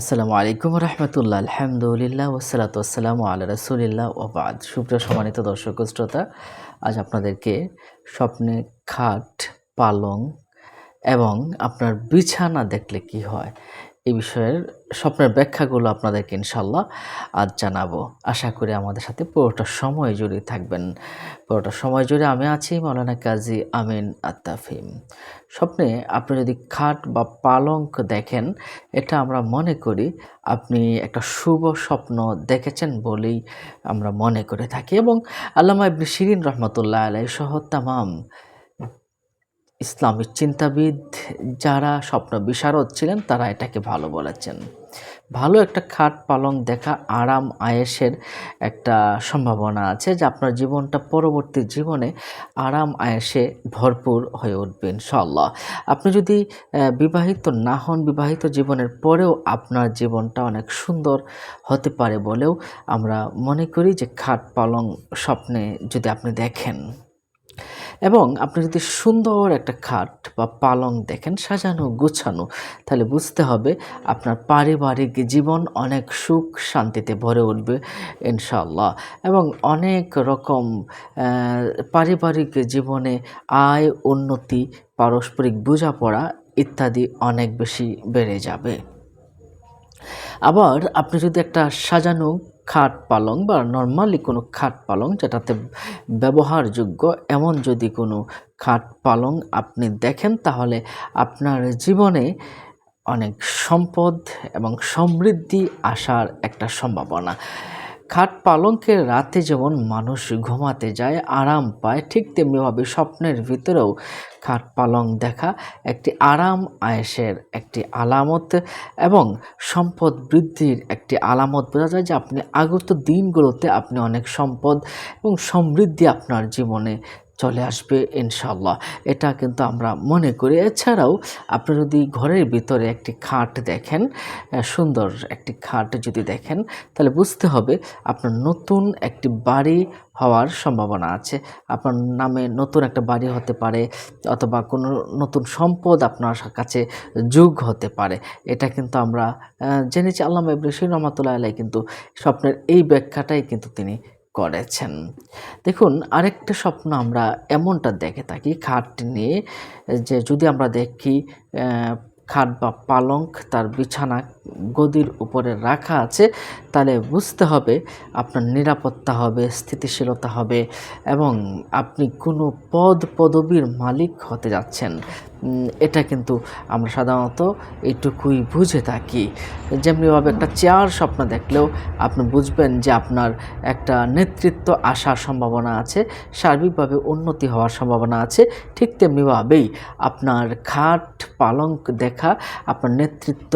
আসসালামু আলাইকুম রহমতুল্লাহ, আলহামদুলিল্লাহ ওসালাত আসসালামু আল্লাহ রসুলিল্লাহ ওবাদ সুপ্রিয় সম্মানিত দর্শক শ্রোতা, আজ আপনাদেরকে স্বপ্নে খাট, পালং এবং আপনার বিছানা দেখলে কি হয়? এই বিষয়ের স্বপ্নের ব্যাখ্যাগুলো আপনাদেরকে ইনশাল্লাহ আজ জানাব। আশা করি আমাদের সাথে পুরোটা সময় জুড়ে থাকবেন। পুরোটা সময় জুড়ে আমি আছি মৌলানা কাজী আমিন আত্তাফিম স্বপ্নে আপনি যদি খাট বা পালঙ্ক দেখেন, এটা আমরা মনে করি আপনি একটা শুভ স্বপ্ন দেখেছেন বলেই আমরা মনে করে থাকি এবং আল্লামা ইবনে শিরিন রহমতুল্লাহ আলাই সহ তামাম ইসলামিক চিন্তাবিদ যারা স্বপ্ন বিশারদ ছিলেন, তারা এটাকে ভালো বলেছেন। ভালো একটা খাট পালং দেখা আরাম আয়েসের একটা সম্ভাবনা আছে যে আপনার জীবনটা পরবর্তী জীবনে আরাম আয়েসে ভরপুর হয়ে উঠবে ইনশাল্লাহ আপনি যদি বিবাহিত না হন, বিবাহিত জীবনের পরেও আপনার জীবনটা অনেক সুন্দর হতে পারে বলেও আমরা মনে করি যে খাট পালং স্বপ্নে যদি আপনি দেখেন। এবং আপনি যদি সুন্দর একটা খাট বা পালং দেখেন, সাজানো, গোছানো, তাহলে বুঝতে হবে আপনার পারিবারিক জীবন অনেক সুখ শান্তিতে ভরে উঠবে ইনশাল্লাহ এবং অনেক রকম পারিবারিক জীবনে আয়, উন্নতি, পারস্পরিক বোঝাপড়া ইত্যাদি অনেক বেশি বেড়ে যাবে। আবার আপনি যদি একটা সাজানো খাট পালং বা নর্মালি কোনো খাট পালং যেটাতে ব্যবহারযোগ্য এমন যদি কোনো খাট পালং আপনি দেখেন, তাহলে আপনার জীবনে অনেক সম্পদ এবং সমৃদ্ধি আসার একটা সম্ভাবনা। খাট পালঙ্কের রাতে যেমন মানুষ ঘুমাতে যায়, আরাম পায়, ঠিক তেমনিভাবে স্বপ্নের ভিতরেও খাট পালং দেখা একটি আরাম আয়েসের একটি আলামত এবং সম্পদ বৃদ্ধির একটি আলামত। বোঝা যায় যে আপনি আগত দিনগুলোতে আপনি অনেক সম্পদ এবং সমৃদ্ধি আপনার জীবনে চলে আসবে ইনশাল্লাহ এটা কিন্তু আমরা মনে করি। এছাড়াও আপনি যদি ঘরের ভিতরে একটি খাট দেখেন সুন্দর একটি খাট যদি দেখেন, তাহলে বুঝতে হবে আপনার নতুন একটি বাড়ি হওয়ার সম্ভাবনা আছে। আপনার নামে নতুন একটা বাড়ি হতে পারে অথবা কোনো নতুন সম্পদ আপনার কাছে যুগ হতে পারে। এটা কিন্তু আমরা জেনেছি। আল্লামা ইব্রাহিম রহমতুল্লাহ আলাই কিন্তু স্বপ্নের এই ব্যাখ্যাটাই কিন্তু তিনি করেছেন। দেখুন, আরেকটা স্বপ্ন আমরা এমনটা দেখে থাকি, খাট নিয়ে, যে যদি আমরা দেখি খাট বা পালঙ্ক তার বিছানা গদির উপরে রাখা আছে, তাহলে বুঝতে হবে আপনার নিরাপত্তা হবে, স্থিতিশীলতা হবে এবং আপনি কোনো পদ পদবীর মালিক হতে যাচ্ছেন। এটা কিন্তু আমরা সাধারণত এইটুকুই বুঝে থাকি। যেমনিভাবে একটা চেয়ার স্বপ্ন দেখলেও আপনি বুঝবেন যে আপনার একটা নেতৃত্ব আসার সম্ভাবনা আছে, সার্বিকভাবে উন্নতি হওয়ার সম্ভাবনা আছে, ঠিক তেমনিভাবেই আপনার খাট পালঙ্ক দেখা, আপনার নেতৃত্ব,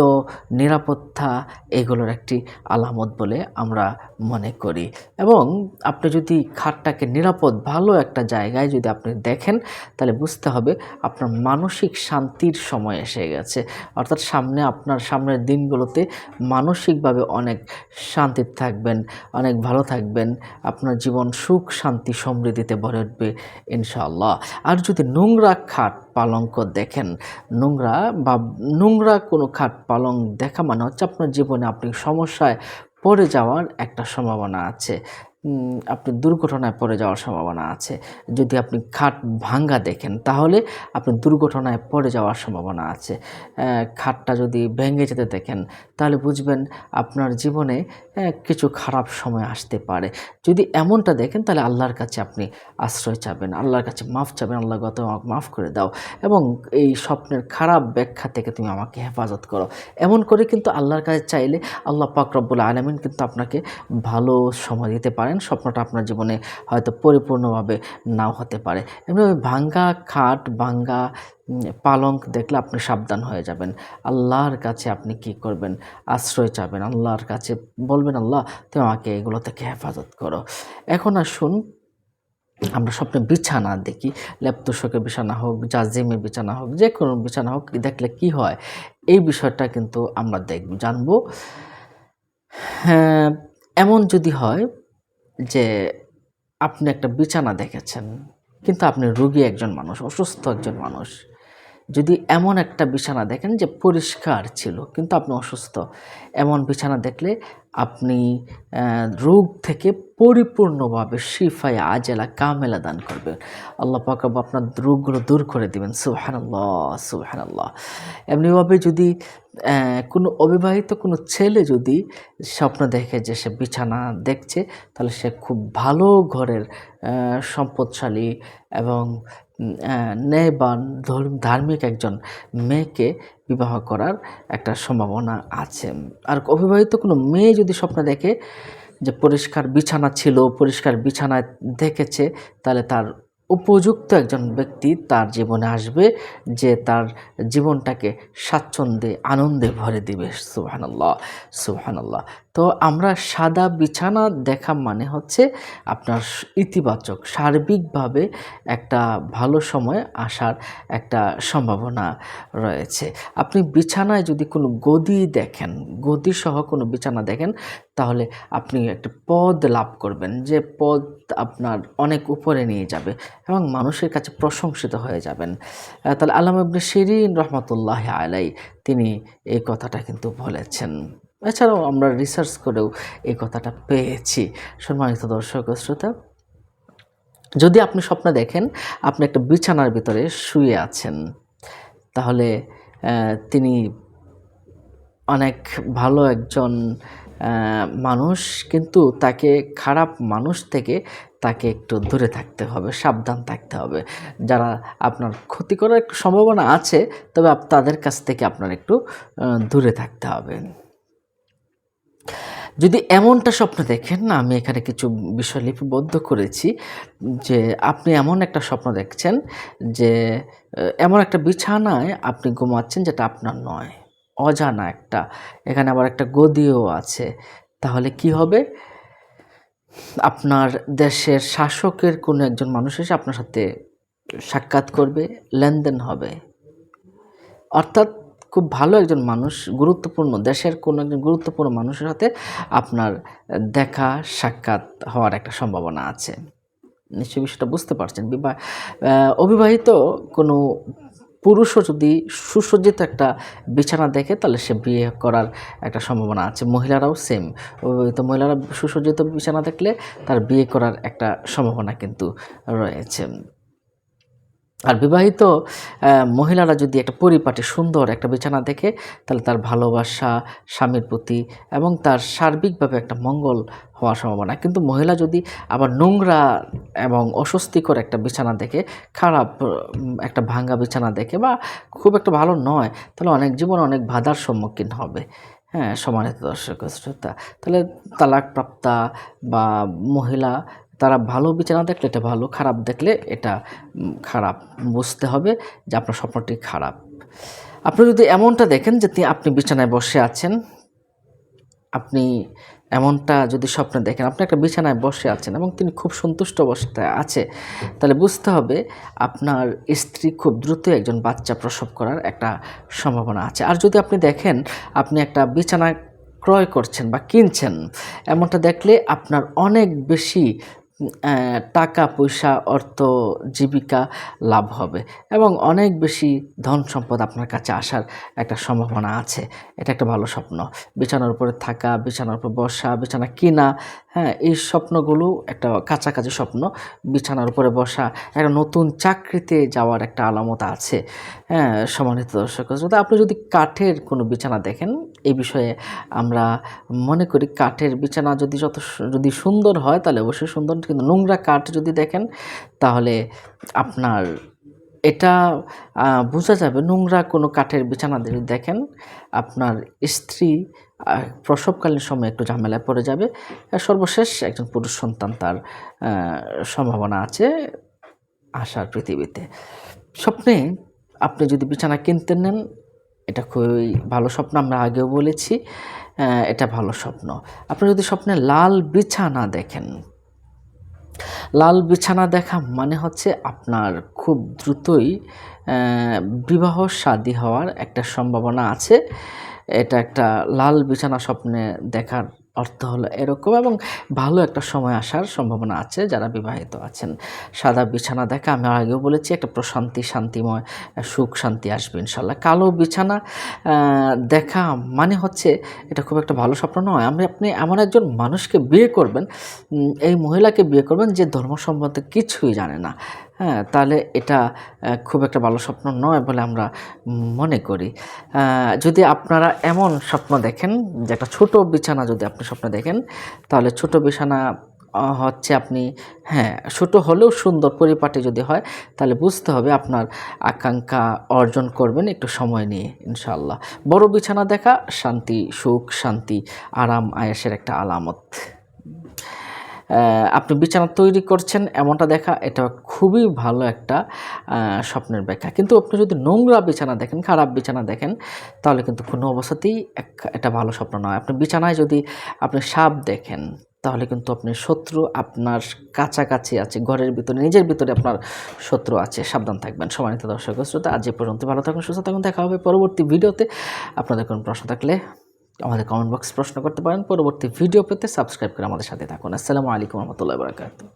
নিরাপত্তা এগুলোর একটি আলামত বলে আমরা মনে করি। এবং আপনি যদি খাটটাকে নিরাপদ, ভালো একটা জায়গায় যদি আপনি দেখেন, তাহলে বুঝতে হবে আপনার মানসিক শান্তির সময় এসে গেছে। অর্থাৎ সামনে আপনার সামনের দিনগুলোতে মানসিকভাবে অনেক শান্তিতে থাকবেন, অনেক ভালো থাকবেন। আপনার জীবন সুখ, শান্তি, সমৃদ্ধিতে ভরে উঠবে ইনশাআল্লাহ। আর যদি নোংরা খাট পালঙ্ক দেখেন, নোংরা বা নোংরা কোনো খাট পালং দেখা মানে হচ্ছে আপনার জীবনে আপনি সমস্যায় পড়ে যাওয়ার একটা সম্ভাবনা আছে। আপনি দুর্ঘটনায় পড়ে যাওয়ার সম্ভাবনা আছে। যদি আপনি খাট ভাঙ্গা দেখেন, তাহলে আপনি দুর্ঘটনায় পড়ে যাওয়ার সম্ভাবনা আছে। খাটটা যদি ভেঙে যেতে দেখেন, তাহলে বুঝবেন আপনার জীবনে কিছু খারাপ সময় আসতে পারে। যদি এমনটা দেখেন, তাহলে আল্লাহর কাছে আপনি আশ্রয় চাবেন, আল্লাহর কাছে মাফ চাবেন, আল্লাহ গত আমাকে মাফ করে দাও এবং এই স্বপ্নের খারাপ ব্যাখ্যা থেকে তুমি আমাকে হেফাজত করো। এমন করে কিন্তু আল্লাহর কাছে চাইলে আল্লাহ পাক আলমিন কিন্তু আপনাকে ভালো সময় দিতে পারেন স্বপ্নটা আপনার জীবনে হয়তো পরিপূর্ণভাবে নাও হতে পারে। এমনিভাবে ভাঙ্গা খাট, ভাঙ্গা পালঙ্ক দেখলে আপনি সাবধান হয়ে যাবেন। আল্লাহর কাছে আপনি কি করবেন? আশ্রয় চাবেন আল্লাহর কাছে। বলবেন, আল্লাহ, তুমি আমাকে এগুলো থেকে হেফাজত করো। এখন আসুন, আমরা স্বপ্নে বিছানা দেখি। ল্যাপতোষকের বিছানা হোক জাজিমের বিছানা হোক, যে কোনো বিছানা হোক, দেখলে কি হয়? এই বিষয়টা কিন্তু আমরা দেখব, জানব। হ্যাঁ এমন যদি হয় যে আপনি একটা বিছানা দেখেছেন, কিন্তু আপনি রুগী একজন মানুষ, অসুস্থ একজন মানুষ। যদি এমন একটা বিছানা দেখেন যে পরিষ্কার ছিল, কিন্তু আপনি অসুস্থ, এমন বিছানা দেখলে আপনি রোগ থেকে পরিপূর্ণভাবে শিফায় আজেলা কামেলা দান করবেন। আল্লাহ পাক আপনার রোগগুলো দূর করে দিবেন। সুবহানাল্লাহ সুবহানাল্লাহ। এমনিভাবে যদি কোনো অবিবাহিত কোনো ছেলে যদি স্বপ্ন দেখে যে সে বিছানা দেখছে, তাহলে সে খুব ভালো ঘরের সম্পদশালী এবং উম, বা ধার্মিক একজন মেয়েকে বিবাহ করার একটা সম্ভাবনা আছে। আর অবিবাহিত কোনো মেয়ে যদি স্বপ্ন দেখে যে পরিষ্কার বিছানা ছিল পরিষ্কার বিছানায় দেখেছে তাহলে তার উপযুক্ত একজন ব্যক্তি তার জীবনে আসবে যে তার জীবনটাকে স্বাচ্ছন্দ্যে, আনন্দে ভরে দিবে। সুবহানাল্লাহ সুবহানাল্লাহ। তো আমরা সাদা বিছানা দেখা মানে হচ্ছে আপনার ইতিবাচক, সার্বিকভাবে একটা ভালো সময় আসার একটা সম্ভাবনা রয়েছে। আপনি বিছানায় যদি কোনো গদি দেখেন, গদি সহ কোনো বিছানা দেখেন, তাহলে আপনি একটা পদ লাভ করবেন। যে পদ আপনার অনেক উপরে নিয়ে যাবে এবং মানুষের কাছে প্রশংসিত হয়ে যাবেন। তাহলে আল্লাহ ইবনে শিরিন রহমতুল্লাহ আলাই তিনি এই কথাটা কিন্তু বলেছেন। এছাড়াও আমরা রিসার্চ করেও এই কথাটা পেয়েছি। সম্মানিত দর্শক শ্রোতা, যদি আপনি স্বপ্ন দেখেন, আপনি একটা বিছানার ভিতরে শুয়ে আছেন, তাহলে তিনি অনেক ভালো একজন মানুষ কিন্তু তাকে খারাপ মানুষ থেকে তাকে একটু দূরে থাকতে হবে, সাবধান থাকতে হবে। যারা আপনার ক্ষতি করার একটু সম্ভাবনা আছে, তবে তাদের কাছ থেকে আপনার একটু দূরে থাকতে হবে। যদি এমনটা স্বপ্ন দেখেন, না, আমি এখানে কিছু বিষয় লিপিবদ্ধ করেছি, যে আপনি এমন একটা স্বপ্ন দেখছেন যে এমন একটা বিছানায় আপনি ঘুমাচ্ছেন যেটা আপনার নয়। অজানা একটা। এখানে আবার একটা গদিও আছে। তাহলে কি হবে? আপনার দেশের শাসকের কোনো একজন মানুষ এসে আপনার সাথে সাক্ষাৎ করবে, লেনদেন হবে। অর্থাৎ খুব ভালো একজন মানুষ, গুরুত্বপূর্ণ, দেশের কোনো একজন গুরুত্বপূর্ণ মানুষের সাথে আপনার দেখা, সাক্ষাৎ হওয়ার একটা সম্ভাবনা আছে। নিশ্চয়ই বিষয়টা বুঝতে পারছেন। বিবাহ অবিবাহিত কোনো পুরুষও যদি সুসজ্জিত একটা বিছানা দেখে, তাহলে সে বিয়ে করার একটা সম্ভাবনা আছে। মহিলারাও সেম তো মহিলারা সুসজ্জিত বিছানা দেখলে তার বিয়ে করার একটা সম্ভাবনা কিন্তু রয়েছে। আর বিবাহিত মহিলারা যদি একটা পরিপাটি, সুন্দর একটা বিছানা দেখে, তাহলে তার ভালোবাসা, স্বামীর প্রতি এবং তার সার্বিকভাবে একটা মঙ্গল হওয়ার সম্ভাবনা। কিন্তু মহিলা যদি আবার নোংরা এবং অস্বস্তিকর একটা বিছানা দেখে, খারাপ একটা ভাঙ্গা বিছানা দেখে বা খুব একটা ভালো নয়, তাহলে অনেক জীবনে অনেক বাধার সম্মুখীন হবে। হ্যাঁ সমানিত দর্শক, শ্রোতা, তাহলে তালাকপ্রাপ্তা বা মহিলা তারা ভালো বিছানা দেখলে এটা ভালো, খারাপ দেখলে এটা খারাপ। বুঝতে হবে যে আপনার স্বপ্নটি খারাপ। আপনি যদি এমনটা দেখেন যে আপনি বিছানায় বসে আছেন, আপনি এমনটা যদি স্বপ্ন দেখেন, আপনি একটা বিছানায় বসে আছেন এবং তিনি খুব সন্তুষ্ট অবস্থায় আছে, তাহলে বুঝতে হবে আপনার স্ত্রী খুব দ্রুত একজন বাচ্চা প্রসব করার একটা সম্ভাবনা আছে। আর যদি আপনি দেখেন আপনি একটা বিছানা ক্রয় করছেন বা কিনছেন, এমনটা দেখলে আপনার অনেক বেশি টাকা, পয়সা, অর্থ, জীবিকা লাভ হবে এবং অনেক বেশি ধন সম্পদ আপনার কাছে আসার একটা সম্ভাবনা আছে। এটা একটা ভালো স্বপ্ন। বিছানার উপরে থাকা, বিছানার উপর বসা, বিছানা কিনা হ্যাঁ এই স্বপ্নগুলো একটা কাছাকাছি স্বপ্ন। বিছানার উপরে বসা একটা নতুন চাকরিতে যাওয়ার একটা আলামত আছে। হ্যাঁ সম্মানিত দর্শক আপনি যদি কাঠের কোনো বিছানা দেখেন এই বিষয়ে আমরা মনে করি কাঠের বিছানা যদি যত যদি সুন্দর হয়, তাহলে অবশ্যই সুন্দর। কিন্তু নোংরা কাঠ যদি দেখেন, তাহলে আপনার এটা বোঝা যাবে নোংরা কোনো কাঠের বিছানা যদি দেখেন, আপনার স্ত্রী প্রসবকালীন সময় একটু ঝামেলায় পড়ে যাবে। সর্বশেষ একজন পুরুষ সন্তান তার সম্ভাবনা আছে আসার পৃথিবীতে। স্বপ্নে আপনি যদি বিছানা কিনতে নেন, এটা খুবই ভালো স্বপ্ন, আমরা আগেও বলেছি এটা ভালো স্বপ্ন। আপনি যদি স্বপ্নে লাল বিছানা দেখেন, লাল বিছানা দেখা মানে হচ্ছে আপনার খুব দ্রুতই বিবাহ শাদী হওয়ার একটা সম্ভাবনা আছে। এটা একটা লাল বিছানা স্বপ্নে দেখার অর্থ হলো এরকম এবং ভালো একটা সময় আসার সম্ভাবনা আছে যারা বিবাহিত আছেন। সাদা বিছানা দেখা, আমি আগেও বলেছি, একটা প্রশান্তি, শান্তিময়, সুখ, শান্তি আসবে ইনশাল্লাহ। কালো বিছানা দেখা মানে হচ্ছে এটা খুব একটা ভালো স্বপ্ন নয়। আমি, আপনি এমন একজন মানুষকে বিয়ে করবেন এই মহিলাকে বিয়ে করবেন যে ধর্ম সম্বন্ধে কিছুই জানে না। হ্যাঁ তাহলে এটা খুব একটা ভালো স্বপ্ন নয় বলে আমরা মনে করি। যদি আপনারা এমন স্বপ্ন দেখেন যে একটা ছোট বিছানা যদি আপনি স্বপ্ন দেখেন, তাহলে ছোট বিছানা হচ্ছে আপনি হ্যাঁ ছোট হলেও সুন্দর পরিপাটি যদি হয়, তাহলে বুঝতে হবে আপনার আকাঙ্ক্ষা অর্জন করবেন একটু সময় নিয়ে ইনশাল্লাহ বড় বিছানা দেখা, শান্তি, সুখ, শান্তি, আরাম, আয়াসের একটা আলামত। আপনি বিছানা তৈরি করছেন, এমনটা দেখা, এটা খুবই ভালো একটা স্বপ্নের ব্যাখ্যা। কিন্তু আপনি যদি নোংরা বিছানা দেখেন, খারাপ বিছানা দেখেন, তাহলে কিন্তু কোনো অবস্থাতেই এক- এটা ভালো স্বপ্ন নয়। আপনি বিছানায় যদি আপনি সাপ দেখেন, তাহলে কিন্তু আপনি শত্রু, আপনার কাছাকাছি আছে, ঘরের ভিতরে, নিজের ভিতরে আপনার শত্রু আছে, সাবধান থাকবেন। সম্মানিত দর্শক শ্রোতা, আজ এ পর্যন্ত ভালো থাকুন, সুস্থ থাকুন, দেখা হবে পরবর্তী ভিডিওতে। আপনাদের কোনো প্রশ্ন থাকলে আমাদের কমেন্ট বক্স প্রশ্ন করতে পারেন। পরবর্তী ভিডিও পেতে সাবস্ক্রাইব করে আমাদের সাথে থাকুন। আসসালামু আলাইকুম রহমতুল্লাহ বরাকাতুহ।